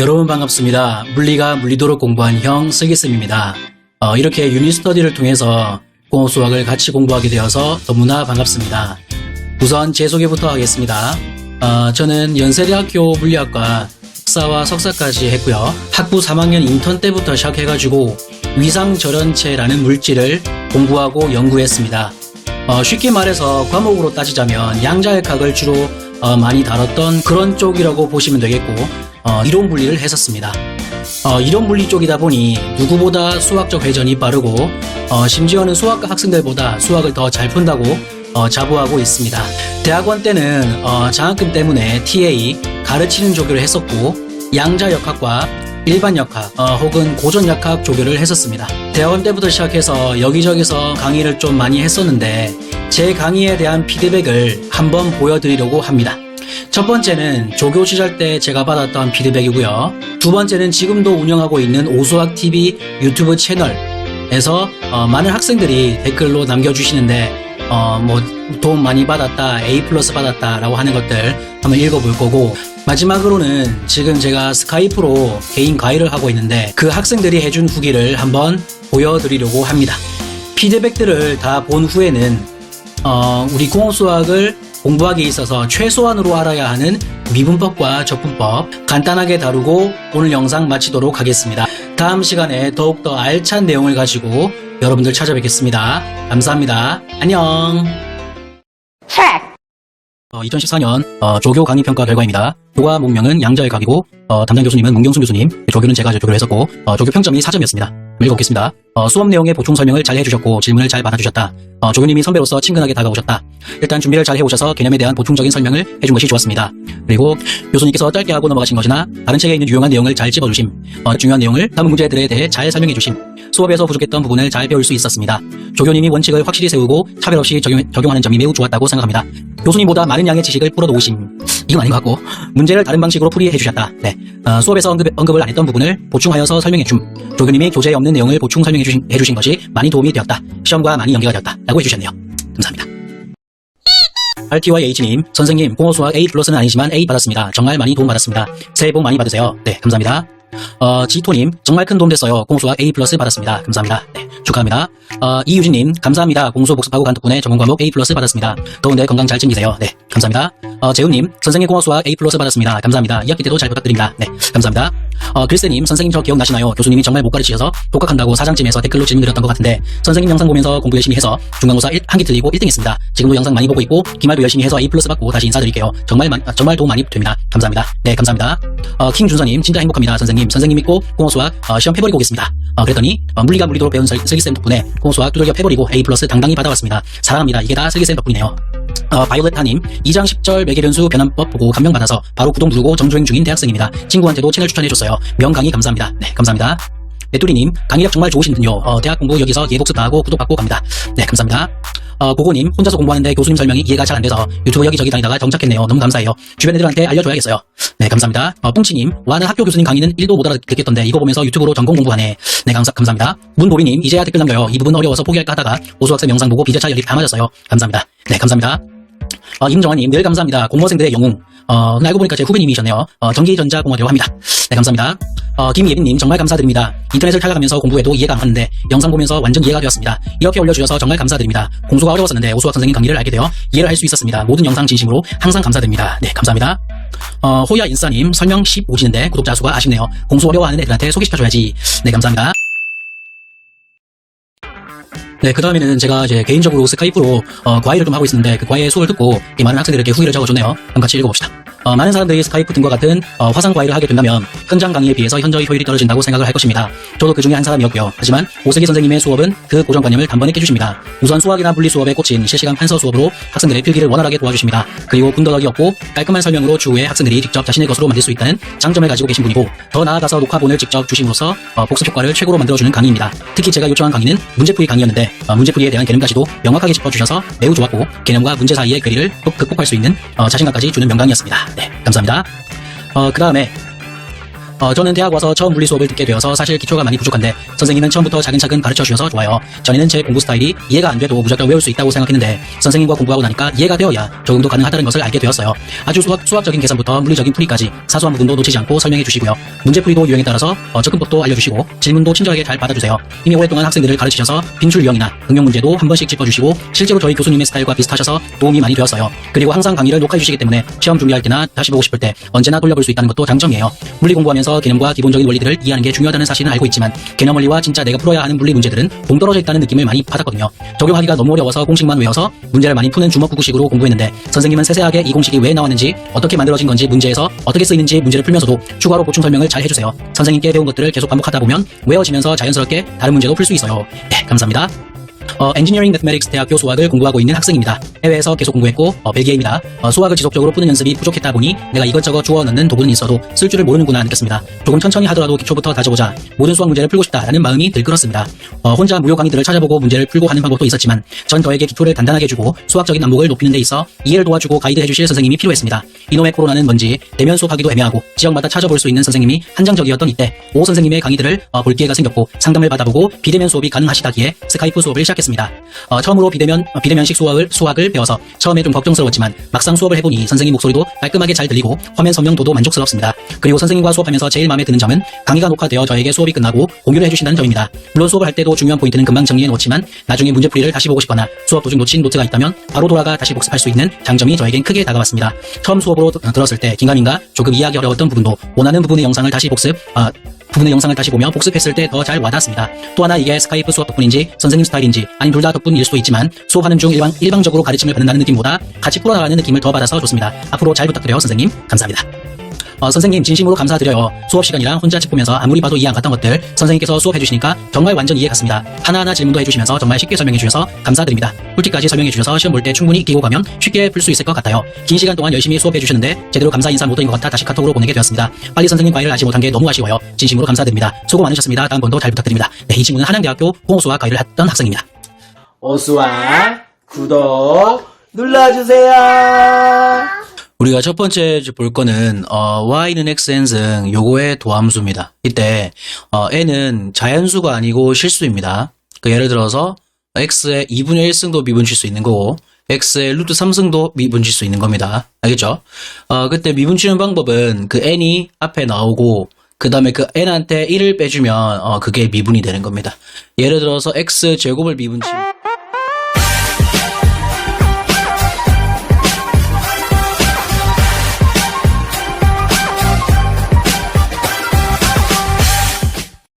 여러분 반갑습니다. 물리가 물리도록 공부한 형 슬기쌤입니다. 어, 이렇게 유니스터디를 통해서 공업 수학을 같이 공부하게 되어서 너무나 반갑습니다. 우선 제 소개부터 하겠습니다. 어, 저는 연세대학교 물리학과 석사와 석사까지 했고요. 학부 3학년 인턴 때부터 시작해가지고 위상절연체라는 물질을 공부하고 연구했습니다. 어, 쉽게 말해서 과목으로 따지자면 양자역학을 주로 어, 많이 다뤘던 그런 쪽이라고 보시면 되겠고 어, 이론 분리를 했었습니다. 어, 이론 분리 쪽이다 보니 누구보다 수학적 회전이 빠르고 어, 심지어는 수학과 학생들보다 수학을 더 잘 푼다고 어, 자부하고 있습니다. 대학원 때는 어, 장학금 때문에 TA 가르치는 조교를 했었고 양자역학과 일반 역학 어, 혹은 고전 역학 조교를 했었습니다. 대학원 때부터 시작해서 여기저기서 강의를 좀 많이 했었는데 제 강의에 대한 피드백을 한번 보여드리려고 합니다. 첫 번째는 조교 시절 때 제가 받았던 피드백이고요. 두 번째는 지금도 운영하고 있는 오수학 TV 유튜브 채널에서 어, 많은 학생들이 댓글로 남겨주시는데 어, 뭐 도움 많이 받았다, A 플러스 받았다 라고 하는 것들 한번 읽어볼 거고 마지막으로는 지금 제가 스카이프로 개인 과외를 하고 있는데 그 학생들이 해준 후기를 한번 보여드리려고 합니다. 피드백들을 다 본 후에는 어, 우리 공업수학을 공부하기에 있어서 최소한으로 알아야 하는 미분법과 적분법 간단하게 다루고 오늘 영상 마치도록 하겠습니다. 다음 시간에 더욱더 알찬 내용을 가지고 여러분들 찾아뵙겠습니다. 감사합니다. 안녕. 어, 2014년 어, 조교 강의 평가 결과입니다. 교과 목명은 양자의 각이고 어, 담당 교수님은 문경순 교수님, 조교는 제가 조교를 했었고 어, 조교 평점이 4점이었습니다. 읽어보겠습니다. 어, 수업 내용의 보충 설명을 잘 해주셨고 질문을 잘 받아주셨다. 어, 조교님이 선배로서 친근하게 다가오셨다. 일단 준비를 잘 해오셔서 개념에 대한 보충적인 설명을 해준 것이 좋았습니다. 그리고 교수님께서 짧게 하고 넘어가신 것이나 다른 책에 있는 유용한 내용을 잘 찝어주심, 어, 중요한 내용을 다음 문제들에 대해 잘 설명해주심, 수업에서 부족했던 부분을 잘 배울 수 있었습니다. 조교님이 원칙을 확실히 세우고 차별 없이 적용, 적용하는 점이 매우 좋았다고 생각합니다. 교수님보다 많은 양의 지식을 풀어놓으심. 이건 아닌 것 같고 문제를 다른 방식으로 풀이해 주셨다. 네. 어, 수업에서 언급, 언급을 안 했던 부분을 보충하여서 설명해 줌. 조교님이 교재에 없는 내용을 보충 설명해 주신, 해 주신 것이 많이 도움이 되었다. 시험과 많이 연계가 되었다. 라고 해주셨네요. 감사합니다. RTYH님, 선생님, 공어수학 A 플러스는 아니지만 A 받았습니다. 정말 많이 도움 받았습니다. 새해 복 많이 받으세요. 네, 감사합니다. 어, 지토님, 정말 큰 도움 됐어요. 공수학 A 플러스 받았습니다. 감사합니다. 네, 축하합니다. 어, 이유진님, 감사합니다. 공수 복습하고 간 덕분에 전공 과목 A 플러스 받았습니다. 더운데 건강 잘 챙기세요. 네, 감사합니다. 어, 재훈님, 선생님 공수학 A 플러스 받았습니다. 감사합니다. 2학기 때도 잘 부탁드립니다. 네, 감사합니다. 어, 글쎄님, 선생님 저 기억나시나요? 교수님이 정말 못 가르치셔서 독학한다고 사장쯤에서 댓글로 질문 드렸던 것 같은데 선생님 영상 보면서 공부 열심히 해서 중간고사 1, 한기 틀리고 1등 했습니다. 지금도 영상 많이 보고 있고 기말도 열심히 해서 A 플러스 받고 다시 인사드릴게요. 정말 마- 아, 정말 도움 많이 됩니다. 감사합니다. 네, 감사합니다. 어, 킹준서님, 진짜 행복합니다. 선생님, 선생님 믿고 공어 수학 어, 시험 패버리고 오겠습니다. 어, 그랬더니 어, 물리가 물리도록 배운 설- 슬기쌤 덕분에 공어 수학 두들겨 패버리고 A 플러스 당당히 받아왔습니다. 사랑합니다. 이게 다 슬기쌤 덕분이네요. 어, 바이올렛타님, 2장 10절 매개변수 변환법 보고 감명받아서 바로 구독 누르고 정주행 중인 대학생입니다. 친구한테도 채널 추천해줬어요. 명강의 감사합니다. 네, 감사합니다. 메뚜리님, 강의력 정말 좋으시군요. 어, 대학 공부 여기서 예복습 다 하고 구독받고 갑니다. 네, 감사합니다. 어, 고고님, 혼자서 공부하는데 교수님 설명이 이해가 잘 안 돼서 유튜브 여기저기 다니다가 정착했네요. 너무 감사해요. 주변 애들한테 알려줘야겠어요. 네, 감사합니다. 어, 뿡치님, 와는 학교 교수님 강의는 1도 못 알아듣겠던데 이거 보면서 유튜브로 전공 공부하네. 네, 감사, 감사합니다. 문보리님, 이제야 댓글 남겨요. 이 부분 어려워서 포기할까 하다가 오수학생 영상 보고 비자차 연립 다 맞았어요. 감사합니다. 네, 감사합니다. 어, 임정환님, 늘 감사합니다. 공무원생들의 영웅. 어, 알고 보니까 제 후배님이셨네요. 어, 전기전자공학이라고 합니다. 네, 감사합니다. 어, 김예빈님, 정말 감사드립니다. 인터넷을 찾아가면서 공부해도 이해가 안 갔는데, 영상 보면서 완전 이해가 되었습니다. 이렇게 올려주셔서 정말 감사드립니다. 공수가 어려웠었는데, 오수학 선생님 강의를 알게 되어 이해를 할 수 있었습니다. 모든 영상 진심으로 항상 감사드립니다. 네, 감사합니다. 어, 호야 인싸님, 설명 10 오시는데, 구독자 수가 아쉽네요. 공수 어려워하는 애들한테 소개시켜줘야지. 네, 감사합니다. 네, 그 다음에는 제가 이제 개인적으로 스카이프로 어, 과외를 좀 하고 있었는데 그 과외 수업을 듣고 이 많은 학생들에게 후기를 적어줬네요. 한번 같이 읽어봅시다. 어, 많은 사람들이 스카이프 등과 같은 어, 화상 과외를 하게 된다면 현장 강의에 비해서 현저히 효율이 떨어진다고 생각을 할 것입니다. 저도 그 중에 한 사람이었고요. 하지만 오세기 선생님의 수업은 그 고정관념을 단번에 깨주십니다. 우선 수학이나 물리 수업에 꽂힌 실시간 판서 수업으로 학생들의 필기를 원활하게 도와주십니다. 그리고 군더더기 없고 깔끔한 설명으로 추후에 학생들이 직접 자신의 것으로 만들 수 있다는 장점을 가지고 계신 분이고 더 나아가서 녹화본을 직접 주심으로써 어, 복습 효과를 최고로 만들어주는 강의입니다. 특히 제가 요청한 강의는 문제풀이 강의였는데 어, 문제풀이에 대한 개념까지도 명확하게 짚어주셔서 매우 좋았고 개념과 문제 사이의 괴리를 극- 극복할 수 있는 어, 자신감까지 주는 명강이었습니다. 네, 감사합니다. 어, 그 다음에 어, 저는 대학 와서 처음 물리 수업을 듣게 되어서 사실 기초가 많이 부족한데 선생님은 처음부터 차근차근 가르쳐 주셔서 좋아요. 전에는 제 공부 스타일이 이해가 안 돼도 무작정 외울 수 있다고 생각했는데 선생님과 공부하고 나니까 이해가 되어야 적응도 가능하다는 것을 알게 되었어요. 아주 수학, 수학적인 계산부터 물리적인 풀이까지 사소한 부분도 놓치지 않고 설명해 주시고요. 문제풀이도 유형에 따라서 어, 접근법도 알려주시고 질문도 친절하게 잘 받아주세요. 이미 오랫동안 학생들을 가르치셔서 빈출 유형이나 응용 문제도 한 번씩 짚어주시고 실제로 저희 교수님의 스타일과 비슷하셔서 도움이 많이 되었어요. 그리고 항상 강의를 녹화해 주시기 때문에 시험 준비할 때나 다시 보고 싶을 때 언제나 돌려볼 수 있다는 것도 장점이에요. 물리 공부하면서 개념과 기본적인 원리들을 이해하는 게 중요하다는 사실은 알고 있지만 개념 원리와 진짜 내가 풀어야 하는 물리 문제들은 동떨어져 있다는 느낌을 많이 받았거든요. 적용하기가 너무 어려워서 공식만 외워서 문제를 많이 푸는 주먹구구식으로 공부했는데 선생님은 세세하게 이 공식이 왜 나왔는지 어떻게 만들어진 건지 문제에서 어떻게 쓰이는지 문제를 풀면서도 추가로 보충 설명을 잘 해주세요. 선생님께 배운 것들을 계속 반복하다 보면 외워지면서 자연스럽게 다른 문제도 풀 수 있어요. 네, 감사합니다. 어, 엔지니어링 매스메릭스 대학 교 수학을 공부하고 있는 학생입니다. 해외에서 계속 공부했고 어, 벨기에입니다. 어, 수학을 지속적으로 푸는 연습이 부족했다 보니 내가 이것저것 주워 넣는 도구는 있어도 쓸 줄을 모르는구나 느꼈습니다. 조금 천천히 하더라도 기초부터 다져보자. 모든 수학 문제를 풀고 싶다라는 마음이 들끓었습니다. 어, 혼자 무료 강의들을 찾아보고 문제를 풀고 하는 방법도 있었지만 전 저에게 기초를 단단하게 주고 수학적인 안목을 높이는 데 있어 이해를 도와주고 가이드 해 주실 선생님이 필요했습니다. 이놈의 코로나는 뭔지 대면 수업하기도 애매하고 지역마다 찾아볼 수 있는 선생님이 한정적이었던 이때 오 선생님의 강의들을 어, 볼 기회가 생겼고 상담을 받아보고 비대면 수업이 가능하시다기에 스카이프 수업을 시작했습니다. 어, 처음으로 비대면 어, 비대면식 수학을 수학을 배워서 처음에 좀 걱정스러웠지만 막상 수업을 해보니 선생님 목소리도 깔끔하게 잘 들리고 화면 선명도도 만족스럽습니다. 그리고 선생님과 수업하면서 제일 마음에 드는 점은 강의가 녹화되어 저에게 수업이 끝나고 공유를 해주신다는 점입니다. 물론 수업을 할 때도 중요한 포인트는 금방 정리해 놓지만 나중에 문제풀이를 다시 보고 싶거나 수업 도중 놓친 노트가 있다면 바로 돌아가 다시 복습할 수 있는 장점이 저에겐 크게 다가왔습니다. 처음 수업으로 드- 들었을 때 긴가민가 조금 이해하기 어려웠던 부분도 원하는 부분의 영상을 다시 복습 아, 부분의 영상을 다시 보며 복습했을 때 더 잘 와닿았습니다. 또 하나 이게 스카이프 수업 덕분인지 선생님 스타일인지 아니 둘 다 덕분일 수도 있지만 수업하는 중 일방, 일방적으로 가르침을 받는다는 느낌보다 같이 풀어나가는 느낌을 더 받아서 좋습니다. 앞으로 잘 부탁드려요 선생님 감사합니다. 어, 선생님 진심으로 감사드려요. 수업 시간이랑 혼자 책 보면서 아무리 봐도 이해 안 갔던 것들 선생님께서 수업해 주시니까 정말 완전 이해 갔습니다. 하나하나 질문도 해주시면서 정말 쉽게 설명해 주셔서 감사드립니다. 꿀팁까지 설명해 주셔서 시험 볼 때 충분히 익히고 가면 쉽게 풀 수 있을 것 같아요. 긴 시간 동안 열심히 수업해 주셨는데 제대로 감사 인사 못드린 것 같아 다시 카톡으로 보내게 되었습니다. 빨리 선생님 과외를 하지 못한 게 너무 아쉬워요. 진심으로 감사드립니다. 수고 많으셨습니다. 다음 번도 잘 부탁드립니다. 네, 이 친구는 한양대학교 공호수학 과외를 했던 학생입니다. 오수와 구독 눌러주세요. 우리가 첫 번째 볼 거는 어, y는 x n 승 요거의 도함수입니다. 이때 어, n은 자연수가 아니고 실수입니다. 그 예를 들어서 x의 2분의 1승도 미분칠 수 있는 거고 x의 루트 3승도 미분칠 수 있는 겁니다. 알겠죠? 어, 그때 미분치는 방법은 그 n이 앞에 나오고 그 다음에 그 n한테 1을 빼주면 어, 그게 미분이 되는 겁니다. 예를 들어서 x 제곱을 미분치